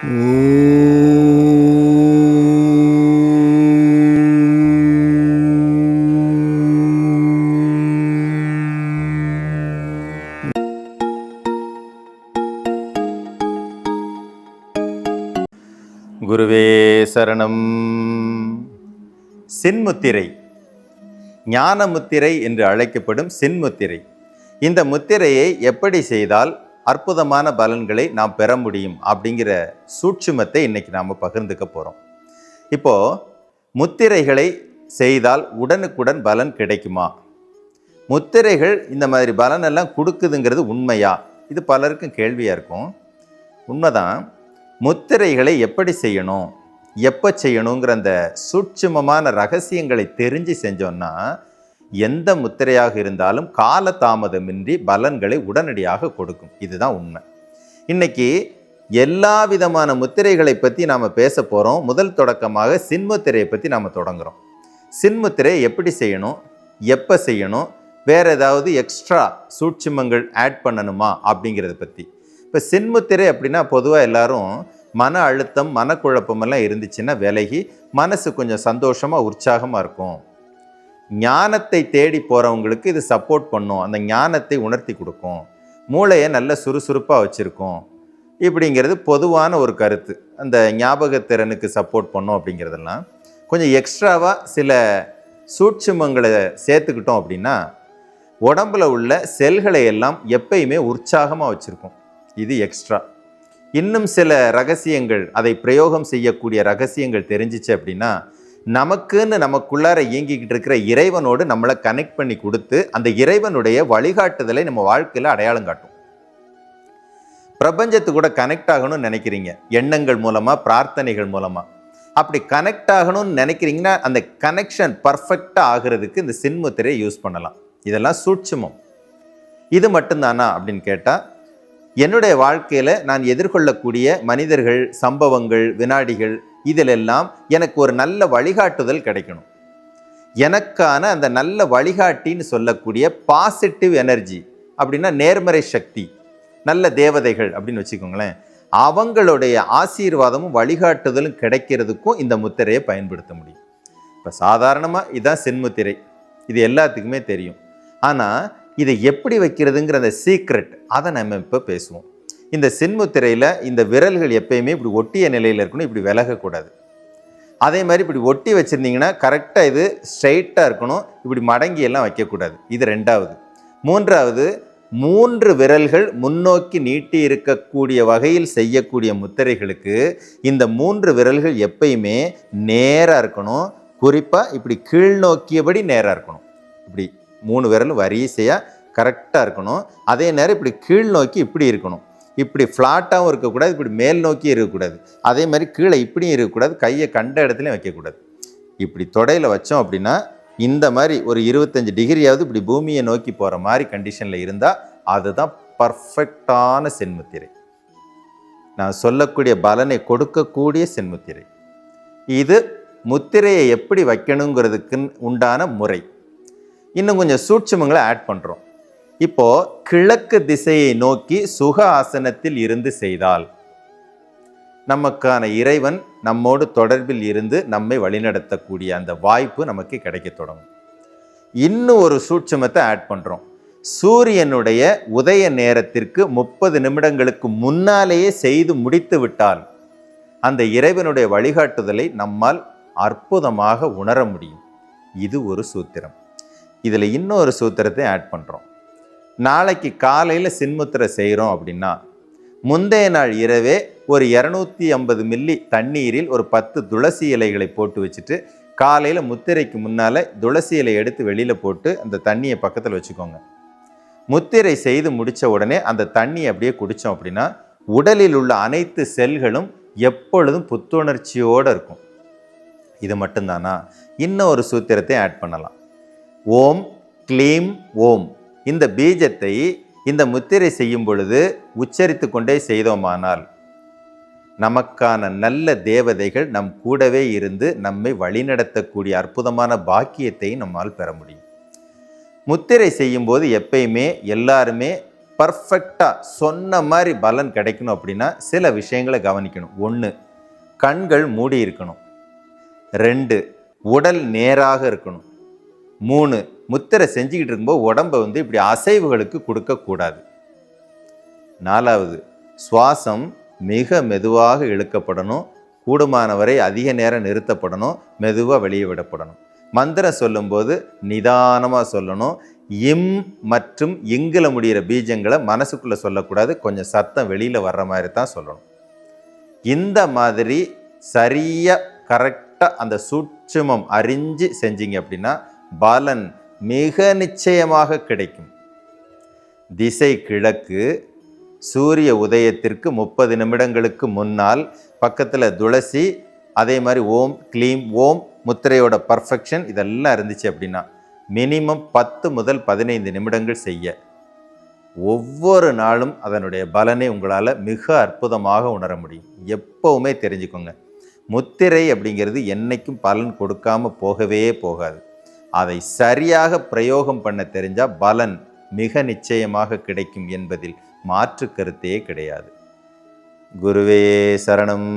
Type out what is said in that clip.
குருவே சரணம். சின்முத்திரை. ஞான முத்திரை என்று அழைக்கப்படும் சின்முத்திரை. இந்த முத்திரையை எப்படி செய்தால் அற்புதமான பலன்களை நாம் பெற முடியும் அப்படிங்கிற சூட்சுமத்தை இன்னைக்கு நாம் பகிர்ந்துக்க போகிறோம் இப்போ முத்திரைகளை செய்தால் உடனுக்குடன் பலன் கிடைக்குமா? முத்திரைகள் இந்த மாதிரி பலனெல்லாம் கொடுக்குதுங்கிறது உண்மையா? இது பலருக்கும் கேள்வியாக இருக்கும். உண்மைதான். முத்திரைகளை எப்படி செய்யணும்? எப்போ செய்யணுங்கிற அந்த சூட்சுமமான ரகசியங்களை தெரிஞ்சு செஞ்சோன்னா எந்த முத்திரையாக இருந்தாலும் கால தாமதமின்றி பலன்களை உடனடியாக கொடுக்கும். இதுதான் உண்மை. இன்னைக்கு எல்லா விதமான முத்திரைகளை பற்றி நாம் பேச போகிறோம் முதல் தொடக்கமாக சின்முத்திரையை பற்றி நாம் தொடங்குறோம். சின்முத்திரை எப்படி செய்யணும்? எப்போ செய்யணும்? வேற ஏதாவது எக்ஸ்ட்ரா சூட்சிமங்கள் ஆட் பண்ணணுமா? அப்படிங்கிறத பற்றி இப்போ சின்முத்திரை அப்படின்னா பொதுவாக எல்லாரும் மன அழுத்தம் மனக்குழப்பமெல்லாம் இருந்துச்சுன்னா விலகி மனசு கொஞ்சம் சந்தோஷமாக உற்சாகமாக இருக்கும். ஞானத்தை தேடி போகிறவங்களுக்கு இது சப்போர்ட் பண்ணும். அந்த ஞானத்தை உணர்த்தி கொடுக்கும். மூளையை நல்ல சுறுசுறுப்பாக வச்சுருக்கும். இப்படிங்கிறது பொதுவான ஒரு கருத்து. அந்த ஞாபகத்திறனுக்கு சப்போர்ட் பண்ணும் அப்படிங்கிறதெல்லாம். கொஞ்சம் எக்ஸ்ட்ராவாக சில சூட்சுமங்களை சேர்த்துக்கிட்டோம் அப்படின்னா உடம்பில் உள்ள செல்களை எல்லாம் எப்பயுமே உற்சாகமாக வச்சுருக்கும். இது எக்ஸ்ட்ரா இன்னும் சில ரகசியங்கள் அதை பிரயோகம் செய்யக்கூடிய ரகசியங்கள் தெரிஞ்சிச்சு அப்படின்னா நமக்குன்னு நமக்குள்ளார இயங்கிக்கிட்டு இருக்கிற இறைவனோடு நம்மளை கனெக்ட் பண்ணி கொடுத்து அந்த இறைவனுடைய வழிகாட்டுதலை நம்ம வாழ்க்கையில் அடையாளம் காட்டும். பிரபஞ்சத்து கூட கனெக்ட் ஆகணும்னு நினைக்கிறீங்க. எண்ணங்கள் மூலமாக பிரார்த்தனைகள் மூலமாக அப்படி கனெக்ட் ஆகணும்னு நினைக்கிறீங்கன்னா அந்த கனெக்ஷன் பர்ஃபெக்டாக ஆகிறதுக்கு இந்த சின்முத்திரையை யூஸ் பண்ணலாம். இதெல்லாம் சூட்சுமம். இது மட்டும்தானா அப்படின்னு கேட்டால் என்னுடைய வாழ்க்கையில் நான் எதிர்கொள்ளக்கூடிய மனிதர்கள் சம்பவங்கள் வினாடிகள் இதிலெல்லாம் எனக்கு ஒரு நல்ல வழிகாட்டுதல் கிடைக்கணும். எனக்கான அந்த நல்ல வழிகாட்டின்னு சொல்லக்கூடிய பாசிட்டிவ் எனர்ஜி அப்படின்னா நேர்மறை சக்தி நல்ல தேவதைகள் அப்படின்னு வச்சுக்கோங்களேன். அவங்களுடைய ஆசீர்வாதமும் வழிகாட்டுதலும் கிடைக்கிறதுக்கும் இந்த முத்திரையை பயன்படுத்த முடியும். இப்போ சாதாரணமாக இதுதான் சென்முத்திரை. இது எல்லாத்துக்குமே தெரியும். ஆனால் இதை எப்படி வைக்கிறதுங்கிற அந்த சீக்ரெட் அதை நம்ம இப்போ பேசுவோம். இந்த சின்முத்திரையில் இந்த விரல்கள் எப்பயுமே இப்படி ஒட்டிய நிலையில் இருக்கணும் இப்படி விலகக்கூடாது. அதே மாதிரி இப்படி ஒட்டி வச்சுருந்தீங்கன்னா கரெக்டாக இது ஸ்ட்ரைட்டாக இருக்கணும் இப்படி மடங்கி எல்லாம் வைக்கக்கூடாது. இது ரெண்டாவது. மூன்றாவது மூன்று விரல்கள் முன்னோக்கி நீட்டி இருக்கக்கூடிய வகையில் செய்யக்கூடிய முத்திரைகளுக்கு இந்த மூன்று விரல்கள் எப்பயுமே நேராக இருக்கணும். குறிப்பாக இப்படி கீழ்நோக்கியபடி நேராக இருக்கணும். இப்படி மூணு விரலும் வரிசையாக கரெக்டாக இருக்கணும். அதே நேரம் இப்படி கீழ் நோக்கி இப்படி இருக்கணும். இப்படி ஃப்ளாட்டாகவும் இருக்கக்கூடாது இப்படி மேல் நோக்கி இருக்கக்கூடாது. அதே மாதிரி கீழே இப்படியும் இருக்கக்கூடாது கையை கண்ட இடத்துலையும் வைக்கக்கூடாது. இப்படி தொடையில் வச்சோம் அப்படின்னா இந்த மாதிரி ஒரு இருபத்தஞ்சி டிகிரியாவது இப்படி பூமியை நோக்கி போகிற மாதிரி கண்டிஷனில் இருந்தால் அதுதான் பர்ஃபெக்டான சென்முத்திரை. நான் சொல்லக்கூடிய பலனை கொடுக்கக்கூடிய சென்முத்திரை. இது முத்திரையை எப்படி வைக்கணுங்கிறதுக்கு உண்டான முறை. இன்னும் கொஞ்சம் சூட்சுமங்களை ஆட் பண்ணுறோம் இப்போ கிழக்கு திசையை நோக்கி சுக ஆசனத்தில் இருந்து செய்தால் நமக்கான இறைவன் நம்மோடு தொடர்பில் இருந்து நம்மை வழிநடத்தக்கூடிய அந்த வாய்ப்பு நமக்கு கிடைக்க தொடங்கும். இன்னும் ஒரு சூட்சமத்தை ஆட் பண்ணுறோம் சூரியனுடைய உதய நேரத்திற்கு முப்பது நிமிடங்களுக்கு முன்னாலேயே செய்து முடித்து விட்டால் அந்த இறைவனுடைய வழிகாட்டுதலை நம்மால் அற்புதமாக உணர முடியும். இது ஒரு சூத்திரம். இதில் இன்னொரு சூத்திரத்தை ஆட் பண்ணுறோம் நாளைக்கு காலையில் சின்முத்திரை செய்கிறோம் அப்படின்னா முந்தைய நாள் இரவே ஒரு இரநூத்தி ஐம்பது மில்லி தண்ணீரில் ஒரு பத்து துளசி இலைகளை போட்டு வச்சுட்டு காலையில் முத்திரைக்கு முன்னால் துளசி இலை எடுத்து வெளியில் போட்டு அந்த தண்ணியை பக்கத்தில் வச்சுக்கோங்க. முத்திரை செய்து முடித்த உடனே அந்த தண்ணி அப்படியே குடித்தோம் அப்படின்னா உடலில் உள்ள அனைத்து செல்களும் எப்பொழுதும் புத்துணர்ச்சியோடு இருக்கும். இது மட்டும்தானா? இன்னும் ஒரு சூத்திரத்தை ஆட் பண்ணலாம். ஓம் க்ளீம் ஓம். இந்த பீஜத்தை இந்த முத்திரை செய்யும் பொழுது உச்சரித்து கொண்டே செய்தோமானால் நமக்கான நல்ல தேவதைகள் நம் கூடவே இருந்து நம்மை வழிநடத்தக்கூடிய அற்புதமான பாக்கியத்தை நம்மால் பெற முடியும். முத்திரை செய்யும்போது எப்பயுமே எல்லாருமே பர்ஃபெக்டாக சொன்ன மாதிரி பலன் கிடைக்கணும் அப்படின்னா சில விஷயங்களை கவனிக்கணும். ஒன்று கண்கள் மூடி இருக்கணும் ரெண்டு உடல் நேராக இருக்கணும். மூணு முத்திரை செஞ்சுக்கிட்டு இருக்கும்போது உடம்பை வந்து இப்படி அசைவுகளுக்கு கொடுக்கக்கூடாது. நாலாவது சுவாசம் மிக மெதுவாக இழுக்கப்படணும். கூடுமானவரை அதிக நேரம் நிறுத்தப்படணும். மெதுவாக வெளியே விடப்படணும். மந்திரம் சொல்லும்போது நிதானமாக சொல்லணும். இம் மற்றும் இங்கில் முடிகிற பீஜங்களை மனசுக்குள்ளே சொல்லக்கூடாது. கொஞ்சம் சத்தம் வெளியில் வர்ற மாதிரி தான் சொல்லணும். இந்த மாதிரி சரியாக கரெக்டாக அந்த சூட்சுமம் அறிஞ்சு செஞ்சீங்க அப்படின்னா பலன் மிக நிச்சயமாக கிடைக்கும். திசை கிழக்கு சூரிய உதயத்திற்கு முப்பது நிமிடங்களுக்கு முன்னால் பக்கத்தில் துளசி அதே மாதிரி ஓம் க்ளீம் ஓம் முத்திரையோட பர்ஃபெக்ஷன் இதெல்லாம் இருந்துச்சு அப்படின்னா மினிமம் பத்து முதல் பதினைந்து நிமிடங்கள் செய்ய. ஒவ்வொரு நாளும் அதனுடைய பலனை உங்களால் மிக அற்புதமாக உணர முடியும். எப்பவுமே தெரிஞ்சுக்கோங்க. முத்திரை அப்படிங்கிறது என்றைக்கும் பலன் கொடுக்காம போகவே போகாது. அதை சரியாக பிரயோகம் பண்ண தெரிஞ்சால் பலன் மிக நிச்சயமாக கிடைக்கும் என்பதில் மாற்று கருத்தே கிடையாது. குருவே சரணம்.